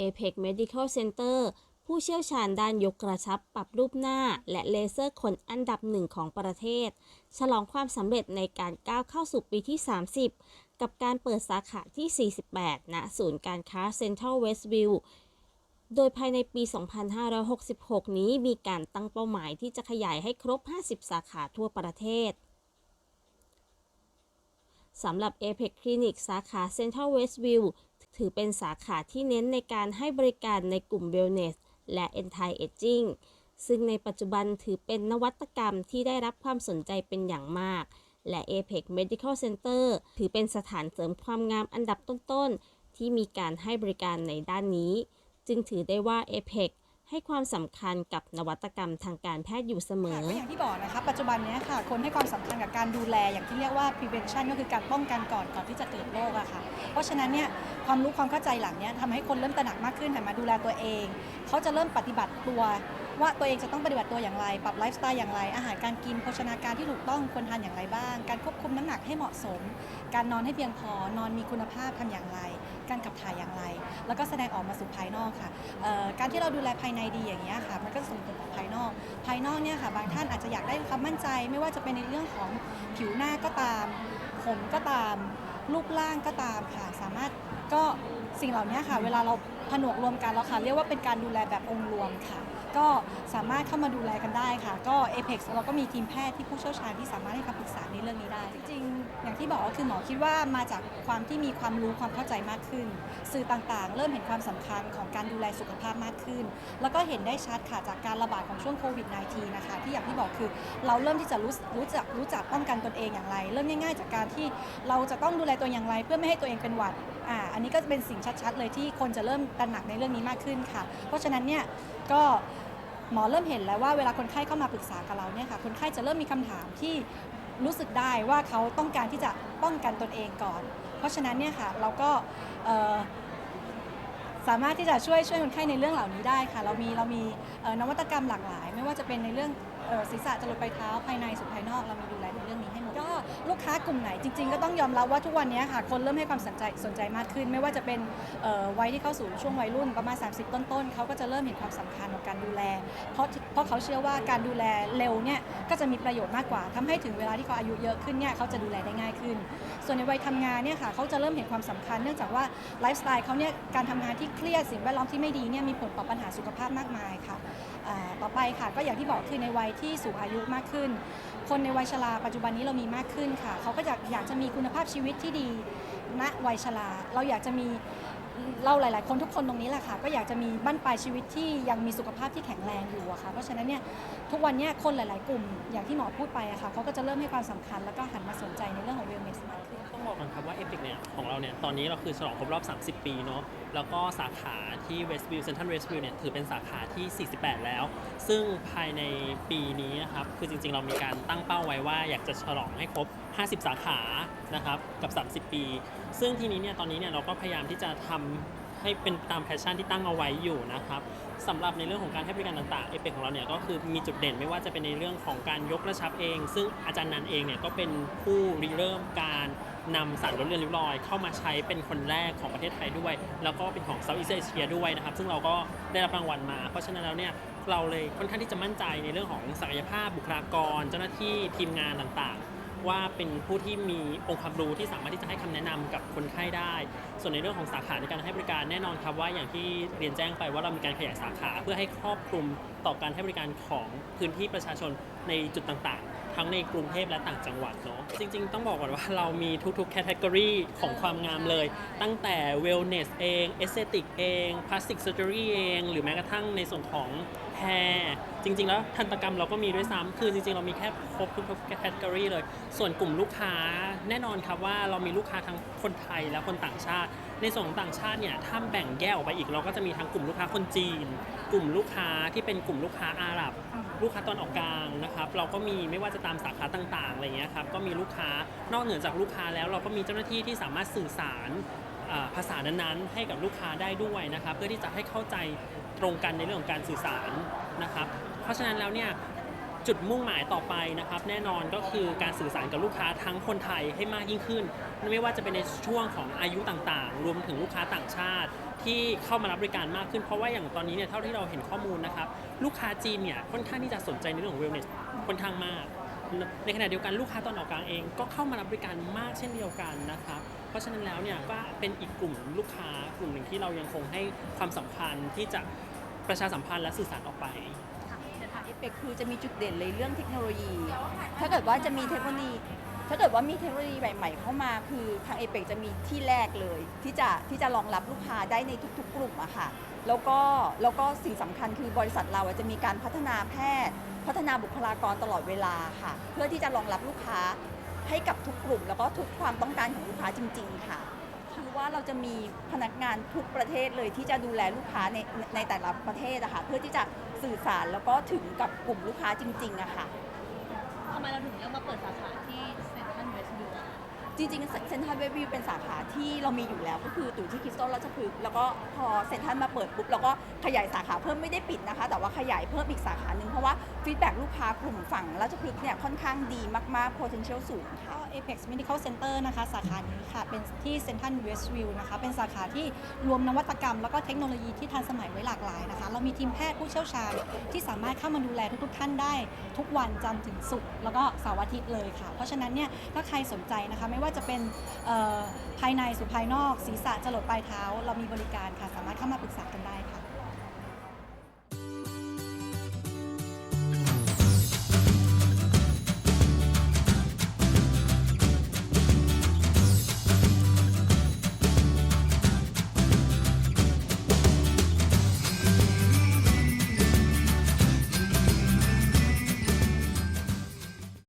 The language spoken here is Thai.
APEC Medical Center ผู้เชี่ยวชาญด้านยกกระชับปรับรูปหน้า และเลเซอร์ขนอันดับหนึ่งของประเทศ ฉลองความสำเร็จในการก้าวเข้าสู่ปีที่ 30 กับการเปิดสาขาที่ 48 ณ ศูนย์การค้า Central Westview โดยภายในปี 2566 นี้มีการตั้งเป้าหมายที่จะขยายให้ครบ 50 สาขาทั่วประเทศสำหรับ Apex Clinic สาขา Central Westview ถือเป็นสาขาที่เน้นในการให้บริการในกลุ่ม Wellness และ Anti-Aging ซึ่งในปัจจุบันถือเป็นนวัตกรรมที่ได้รับความสนใจเป็นอย่างมาก และ Apex Medical Center ถือเป็นสถานเสริมความงามอันดับต้นๆ ที่มีการให้บริการในด้านนี้ จึงถือได้ว่า Apex ให้ความสำคัญกับนวัตกรรมทางการแพทย์อยู่เสมอ อย่างที่บอกนะคะ ปัจจุบันนี้ค่ะ คนให้ความสำคัญกับการดูแลอย่างที่เรียกว่า prevention ก็คือการป้องกันก่อนก่อนที่จะเกิดโรคอะค่ะ เพราะฉะนั้นเนี่ย ความรู้ความเข้าใจหลังเนี้ยทำให้คนเริ่มตระหนักมากขึ้นหันมาดูแลตัวเอง เขาจะเริ่มปฏิบัติตัว ว่าตัวเองจะต้องปฏิบัติตัวอย่างไร ปรับไลฟ์สไตล์อย่างไร อาหารการกินโภชนาการที่ถูกต้องควรทานอย่างไรบ้าง การควบคุมน้ำหนักให้เหมาะสม การนอนให้เพียงพอนอนมีคุณภาพทำอย่างไร การขับถ่ายอย่างไร แล้วก็แสดงออกมาสู่ภายนอกค่ะการที่เราดูแลภายในดีอย่างนี้ยค่ะมันก็ส่งผลต่อภายนอก ภายนอกเนี่ยค่ะบางท่านอาจจะอยากได้ความมั่นใจ ไม่ว่าจะเป็นในเรื่องของผิวหน้าก็ตาม ผมก็ตาม รูปร่างก็ตามค่ะ สามารถก็สิ่งเหล่านี้ค่ะ เวลาเราผนวกรวมกันแล้วค่ะ เรียกว่าเป็นการดูแลแบบองค์รวมค่ะ ก็สามารถเข้ามาดูแลกันได้ค่ะ ก็ Apex เราก็มีทีมแพทย์ที่ผู้เชี่ยวชาญที่สามารถให้คำปรึกษาในเรื่องนี้ได้ จริงๆ อย่างที่บอกก็คือหมอคิดว่ามาจากความที่มีความรู้ความเข้าใจมากขึ้น สื่อต่างๆ เริ่มเห็นความสำคัญของการดูแลสุขภาพมากขึ้น แล้วก็เห็นได้ชัดค่ะจากการระบาดของช่วงโควิด -19 นะคะที่อย่างที่บอกคือเราเริ่มที่จะรู้รู้จักรู้จักป้องกันตนเองอย่างไร เริ่มง่าย ๆ จากการที่เราจะต้องดูแลตัวเองอย่างไร เพื่อไม่ให้ตัวเองเป็นหวัดอ่าอันนี้ก็เป็นสิ่งชัดๆ เลยที่คนจะเริ่มตระหนักในเรื่องนี้มากขึ้นค่ะ เพราะฉะนั้นเนี่ยก็ หมอเริ่มเห็นแล้วว่าเวลาคนไข้เข้ามาปรึกษากับเราเนี่ยค่ะคนไข้จะเริ่มมีคำถามที่รู้สึกได้ว่าเขาต้องการที่จะป้องกันตนเองก่อน เพราะฉะนั้นเนี่ยค่ะเราก็สามารถที่จะช่วยช่วยคนไข้ในเรื่องเหล่านี้ได้ค่ะ เรามีเรามีนวัตกรรมหลากหลาย ไม่ว่าจะเป็นในเรื่องศีรษะจรดปลายเท้าภายในสุดภายนอกเรามีดูแลในเรื่องนี้ให้ ลูกค้ากลุ่มไหนจริง ๆ ก็ต้องยอมรับว่าทุกวันนี้ค่ะคนเริ่มให้ความสนใจสนใจมากขึ้น ไม่ว่าจะเป็นวัยที่เข้าสู่ช่วงวัยรุ่นประมาณ 30 ต้นๆเขาก็จะเริ่มเห็นความสำคัญของการดูแล เพราะเพราะเขาเชื่อว่าการดูแลเร็วเนี่ยก็จะมีประโยชน์มากกว่าทำให้ถึงเวลาที่เขาอายุเยอะขึ้นเนี่ยเขาจะดูแลได้ง่ายขึ้น ส่วนในวัยทำงานเนี่ยค่ะเขาจะเริ่มเห็นความสำคัญ เนื่องจากว่าไลฟ์สไตล์เขาเนี่ยการทำงานที่เครียดสิ่งแวดล้อมที่ไม่ดีเนี่ยมีผลต่อปัญหาสุขภาพมากมายค่ะต่อไปค่ะ ก็อย่างที่บอกคือในวัยที่สูงอายุมากขึ้น คนในวัยชราปัจจุบันนี้เรามีมากขึ้นค่ะ เขาก็อยากอยากจะมีคุณภาพชีวิตที่ดีณวัยชราเราอยากจะมีเราหลาย ๆ คนทุกคนตรงนี้แหละค่ะ ก็อยากจะมีบั้นปลายชีวิตที่ยังมีสุขภาพที่แข็งแรงอยู่อะค่ะ เพราะฉะนั้นเนี่ยทุกวันเนี้คนหลาย ๆ กลุ่ม อย่างที่หมอพูดไปอะค่ะเขาก็จะเริ่มให้ความสำคัญแล้วก็หันมาสนใจในเรื่องของ wellness มากขึ้นต้องบอกกันครับว่าเอพิกเนี่ยของเราเนี่ยตอนนี้เราคือฉลองครบรอบ 30 ปีเนาะ แล้วก็สาขาที่ Westview Central Westview เนี่ยถือเป็นสาขาที่ 48 แล้ว ซึ่งภายในปีนี้นะครับคือจริงๆ เรามีการตั้งเป้าไว้ว่าอยากจะฉลองให้ครบ 50 สาขานะครับกับ 30 ปี ซึ่งทีนี้เนี่ยตอนนี้เนี่ยเราก็พยายามที่จะทำ ให้เป็นตามแพชชั่นที่ตั้งเอาไว้อยู่นะครับสำหรับในเรื่องของการให้บริการต่างๆเอเปของเราเนี่ยก็คือมีจุดเด่นไม่ว่าจะเป็นในเรื่องของการยกกระชับเอง ซึ่งอาจารย์นันเองเนี่ยก็เป็นผู้ริเริ่มการนำสารลดเลือนริ้วรอย เข้ามาใช้เป็นคนแรกของประเทศไทยด้วย แล้วก็เป็นของเซาท์อีสเอเชียด้วยนะครับ ซึ่งเราก็ได้รับรางวัลมา เพราะฉะนั้นแล้วเนี่ยเราเลยค่อนข้างที่จะมั่นใจในเรื่องของศักยภาพบุคลากร เจ้าหน้าที่ทีมงานต่างๆ ว่าเป็นผู้ที่มีองค์ความรู้ที่สามารถที่จะให้คำแนะนำกับคนไข้ได้ ส่วนในเรื่องของสาขาในการให้บริการแน่นอนครับว่าอย่างที่เรียนแจ้งไปว่าเรามีการขยายสาขาเพื่อให้ครอบคลุมต่อการให้บริการของพื้นที่ประชาชนในจุดต่างๆ ทั้งในกรุงเทพและต่างจังหวัดเนาะจริง ๆ ต้องบอกก่อนว่าเรามีทุกๆแคตตากรีของความงามเลย ตั้งแต่ wellness เอง aesthetic เอง plastic surgery เอง หรือแม้กระทั่งในส่วนของ hair จริง ๆ แล้วทันตกรรมเราก็มีด้วยซ้ำคือจริง ๆ เรามีแค่ครบทุกๆแคตตากรีเลย ส่วนกลุ่มลูกค้าแน่นอนครับว่าเรามีลูกค้าทั้งคนไทยและคนต่างชาติ ในส่วนของต่างชาติเนี่ยถ้าแบ่งแยกออกไปอีกเราก็จะมีทั้งกลุ่มลูกค้าคนจีน กลุ่มลูกค้าที่เป็นกลุ่มลูกค้าอาหรับ ลูกค้าตอนออกกลางนะครับเราก็มีไม่ว่าจะตามสาขาต่างๆอะไรเงี้ยครับก็มีลูกค้านอกเหนือจากลูกค้าแล้วเราก็มีเจ้าหน้าที่ที่สามารถสื่อสารภาษานั้นๆ ให้กับลูกค้าได้ด้วยนะครับเพื่อที่จะให้เข้าใจตรงกันในเรื่องของการสื่อสารนะครับเพราะฉะนั้นแล้วเนี่ยจุดมุ่งหมายต่อไปนะครับ แน่นอนก็คือการสื่อสารกับลูกค้าทั้งคนไทยให้มากยิ่งขึ้น ไม่ว่าจะเป็นในช่วงของอายุต่างๆ รวมถึงลูกค้าต่างชาติ ที่เข้ามารับบริการมากขึ้นเพราะว่าอย่างตอนนี้เนี่ยเท่าที่เราเห็นข้อมูลนะครับ ลูกค้าจีนเนี่ยค่อนข้างที่จะสนใจในเรื่องของ wellness ค่อนข้างมาก ในขณะเดียวกันลูกค้าตอนออกกลางเองก็เข้ามารับบริการมากเช่นเดียวกันนะครับเพราะฉะนั้นแล้วเนี่ยก็เป็นอีกกลุ่มลูกค้ากลุ่มหนึ่งที่เรายังคงให้ความสำคัญที่จะประชาสัมพันธ์และสื่อสารออกไปแต่ทางเอเปกคือจะมีจุดเด่นเลยเรื่องเทคโนโลยี ถ้าเกิดว่าจะมีเทคโนโลยี ถ้าเกิดว่ามีเทคโนโลยีใหม่ ๆ เข้ามาคือทางเอเปกจะมีที่แรกเลย ที่จะที่จะรองรับลูกค้าได้ในทุก ๆ กลุ่มอะค่ะ แล้วก็แล้วก็สิ่งสำคัญคือบริษัทเราจะมีการพัฒนาแพทย์ พัฒนาบุคลากรตลอดเวลาค่ะ เพื่อที่จะรองรับลูกค้าให้กับทุกกลุ่ม แล้วก็ทุกความต้องการของลูกค้าจริง ๆ ค่ะคือว่าเราจะมีพนักงานทุกประเทศเลยที่จะดูแลลูกค้าในในแต่ละประเทศอะค่ะเพื่อที่จะสื่อสารแล้วก็ถึงกับกลุ่มลูกค้าจริงๆอะค่ะทำไมเราถึงเลือกมาเปิดสาขาที่ จริงๆเซ็นทรัลเวสต์วิวเป็นสาขาที่เรามีอยู่แล้วก็คืออยู่ที่คริสตัลราชพฤกษ์แล้วก็พอเซ็นทรัลมาเปิดปุ๊บเราก็ขยายสาขาเพิ่มไม่ได้ปิดนะคะ แต่ว่าขยายเพิ่มอีกสาขาหนึ่งเพราะว่าฟีดแบ็ลูกค้ากลุ่มฝั่งราชพฤกษ์เนี่ยค่อนข้างดีมากๆ potential สูงค่ะ Apex Medical Center นะคะ สาขานี้ค่ะ เป็นที่เซ็นทรัลเวสต์วิวนะคะ เป็นสาขาที่รวมนวัตกรรม แล้วก็เทคโนโลยีที่ทันสมัยไว้หลากหลายนะคะ เรามีทีมแพทย์ผู้เชี่ยวชาญที่สามารถเข้ามาดูแลทุกๆท่านได้ ทุกวันจันทร์ถึงศุกร์แล้วก็เสาร์อาทิตย์เลยค่ะ เพราะฉะนั้นเนี่ยถ้าใครสนใจนะคะไม่ว่าจะเป็นภายในสู่ภายนอกศีรษะจรดปลายเท้า เรามีบริการค่ะ สามารถเข้ามาปรึกษากันได้